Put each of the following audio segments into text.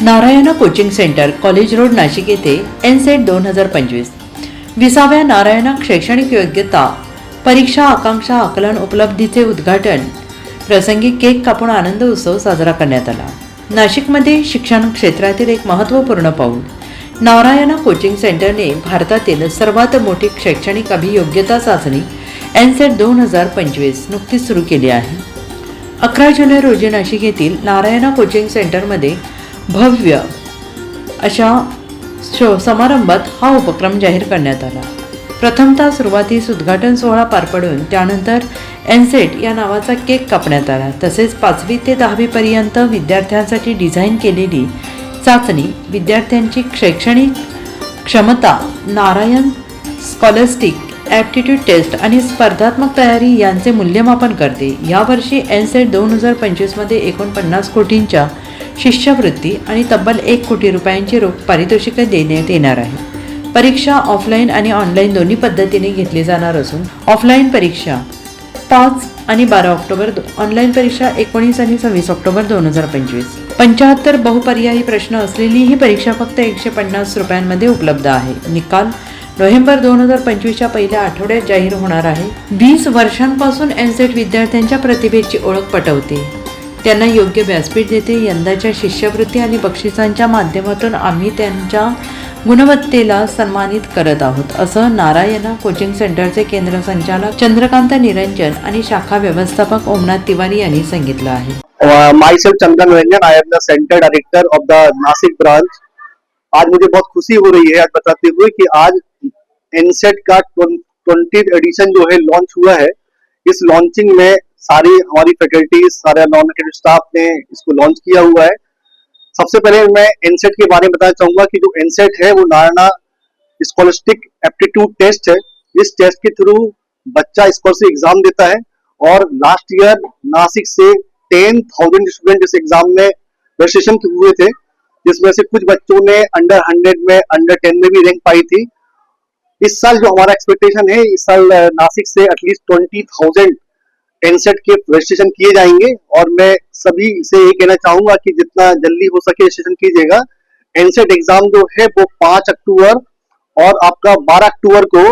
Narayana coaching centre college road Nashik येथे N set दोन हजार पंचवीस. विसाव्या नारायणा शैक्षणिक योग्यता परीक्षा आकांक्षा आकलन उपलब्धीचे उद्घाटन. प्रसंगी केक कापून आनंद उत्सव साजरा करण्यात आला. नाशिकमध्ये शिक्षण क्षेत्रातील एक महत्त्वपूर्ण पाऊल. नारायणा कोचिंग सेंटरने भारतातील सर्वात मोठी शैक्षणिक अभियोग्यता चाचणी एन सेट दोन हजार पंचवीस नुकतीच सुरू केली आहे. अकरा जुलै रोजी नाशिक येथील नारायणा कोचिंग सेंटरमध्ये भव्य अशा शो समारंभात हा उपक्रम जाहीर करण्यात आला. प्रथमतः सुरुवातीस उद्घाटन सोहळा पार पडून त्यानंतर एनसेट या नावाचा केक कापण्यात आला. तसेच पाचवी ते दहावीपर्यंत विद्यार्थ्यांसाठी डिझाईन केलेली चाचणी विद्यार्थ्यांची शैक्षणिक क्षमता नारायण स्कॉलस्टिक ॲप्टिट्यूड टेस्ट आणि स्पर्धात्मक तयारी यांचे मूल्यमापन करते. यावर्षी एनसेट दोन हजार पंचवीसमध्ये एकोणपन्नास कोटींच्या शिष्यवृत्ती आणि तब्बल एक कोटी रुपयांची रोख पारितोषिके देण्यात येणार आहे. परीक्षा ऑफलाईन आणि ऑनलाईन दोन्ही पद्धतीने घेतली जाणार असून ऑफलाईन परीक्षा पाच आणि बारा ऑक्टोबर ऑनलाईन परीक्षा एकोणीस आणि सव्वीस ऑक्टोबर दोन हजार पंचवीस. पंच्याहत्तर बहुपर्यायी प्रश्न असलेली ही परीक्षा फक्त एकशे पन्नास रुपयांमध्ये उपलब्ध आहे. निकाल नोव्हेंबर दोन हजार पंचवीसच्या पहिल्या आठवड्यात जाहीर होणार आहे. वीस वर्षांपासून एनसेट विद्यार्थ्यांच्या प्रतिभेची ओळख पटवते. त्यांना योग्य व्यासपीठ देते. यंदाच्या शिष्यवृत्ती आणि बक्षिसांच्या माध्यमातून आम्ही त्यांच्या गुणवत्तेला सन्मानित करत आहोत. असं नारायणा कोचिंग सेंटरचे केंद्र संचालक चंद्रकांत निरंजन आणि शाखा व्यवस्थापक ओमनाथ तिवारी यांनी सांगितलं आहे. Uh, myself Chandan Ranjan I am the centre director of the Nashik branch आज मुझे बहुत खुशी हो रही है आज बताते हुए कि आज इनसेट का ट्वेंटी एडिशन जो है लॉन्च हुआ है। इस लॉन्चिंग में सारी हमारी फैकल्टीज सारे नॉन अकेडमिक स्टाफ ने इसको लॉन्च किया हुआ है। सबसे पहले मैं एनसेट के बारे में बताना चाहूँगा कि जो एनसेट है, वो नारायणा स्कॉलस्टिक एप्टीट्यूड टेस्ट है। इस टेस्ट के थ्रू बच्चा स्कॉलरशिप एग्ज़ाम देता है और लास्ट ईयर नासिक से टेन थाउज़ेंड स्टूडेंट इस एग्ज़ाम में रजिस्ट्रेशन हुए थे, जिसमें से कुछ बच्चों ने अंडर हंड्रेड में अंडर टेन में भी रैंक पाई थी। इस साल जो हमारा एक्सपेक्टेशन है, इस साल नासिक से at least twenty thousand NSAT K registration किए जाएँगे और मैं सभी से ये कहना चाहूँगा कि जितना जल्दी हो सके रजिस्ट्रेशन कीजिएगा। एनसेट एग्ज़ाम जो है वो पाँच अक्टूबर और आपका बारह अक्टूबर को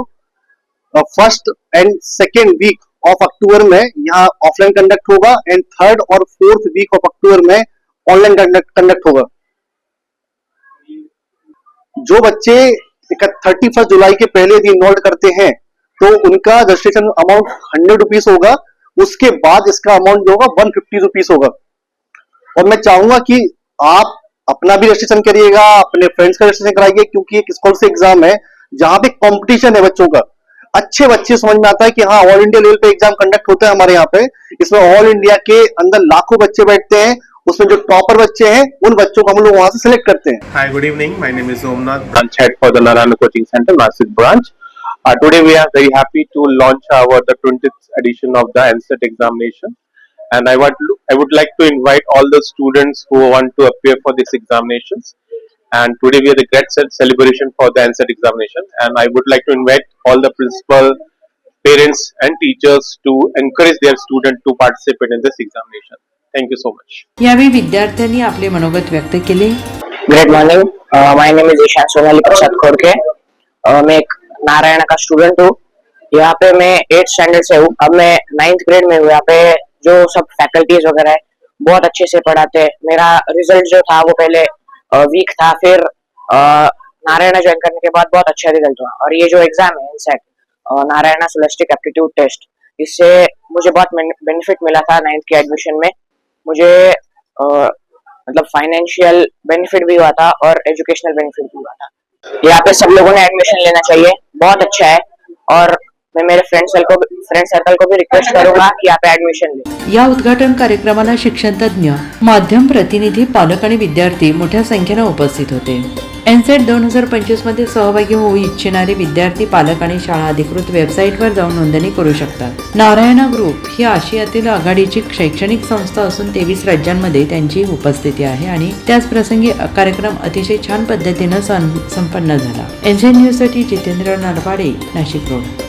first and second week of October में यहाँ ऑफलाइन कंडक्ट होगा एंड थर्ड और फोर्थ वीक ऑफ़ अक्टूबर में ऑनलाइन कंडक्ट होगा। जो बच्चे थर्टी फ़र्स्ट जुलाई के पहले यदि इनरोल्ड करते हैं तो उनका रजिस्ट्रेशन अमाउंट हंड्रेड रुपीज़ होगा। उसके बाद इसका अमाउंट जो होगा वन फिफ्टी रुपीज़ होगा। और मैं चाहूँगा कि आप अपना भी रजिस्ट्रेशन करिएगा अपने फ्रेंड्स का रजिस्ट्रेशन कराइए क्योंकि एक स्कॉलरशिप एग्ज़ाम है जहाँ पे कंपटीशन है बच्चों का। अच्छे बच्चे समझ में आता है कि हाँ ऑल इंडिया लेवल पे एग्ज़ाम कंडक्ट होता है हमारे यहाँ पे। इसमें ऑल इंडिया के अंदर लाखों बच्चे बैठते हैं उसमें जो टॉपर बच्चे हैं उन बच्चों को हम लोग वहाँ से सिलेक्ट करते हैं। Evening. My name is Omnath, branch head for the Narayana Coaching Center, Nasik branch. Uh, today we are very happy to launch our the 20th edition of the NSET examination. And I would I would like to invite all the students who want to appear for these examinations. And today we are the great ce- celebration for the NSET examination. And I would like to invite all the principal, parents, and teachers to encourage their student to participate in this examination. Thank you so much. यावेळी विद्यार्थ्यांनी आपले मनोगत व्यक्त केले great morning my name is Ishan Sonali Prasad Khodke Uh, मैं एक Narayana का student हूँ। यहाँ पे मैं एट स्टैंडर्ड से हूँ। अब मैं नाइन्थ ग्रेड में हूँ। यहाँ पे जो सब फैकल्टीज वगैरह है, बहुत अच्छे से पढ़ाते हैं। मेरा रिज़ल्ट जो था, वो पहले वीक था। फिर नारायणा ज्वाइन करने के बाद बहुत अच्छा रिज़ल्ट हुआ। और ये जो एग्ज़ाम है NSAT Narayana scholastic aptitude test इससे मुझे बहुत बेनिफिट मिला था नाइन्थ के एडमिशन में। मुझे मतलब फाइनेंशियल बेनिफिट भी हुआ था और एजुकेशनल बेनिफिट भी हुआ था। यहाँ पे सब लोगों ने एडमिशन लेना चाहिए। बहुत अच्छा है। और मैं मेरे फ्रेंड सर्कल को फ्रेंड सर्कल को भी रिक्वेस्ट करूंगा कि यहाँ पे एडमिशन ले। या उद्घाटन कार्यक्रमाला शिक्षण तज्ज्ञ माध्यम प्रतिनिधी पालक आणि विद्यार्थी मोठ्या संख्येनं उपस्थित होते. एनसेट दोन हजार पंचवीसमध्ये सहभागी होऊ इच्छिणारे विद्यार्थी पालक आणि शाळा अधिकृत वेबसाईटवर जाऊन नोंदणी करू शकतात. नारायणा ग्रुप ही आशियातील आघाडीची शैक्षणिक संस्था असून तेवीस राज्यांमध्ये त्यांची उपस्थिती आहे आणि त्याच प्रसंगी कार्यक्रम अतिशय छान पद्धतीनं संपन्न झाला. एनसेट न्यूजसाठी जितेंद्र नरवाडे नाशिक रोड.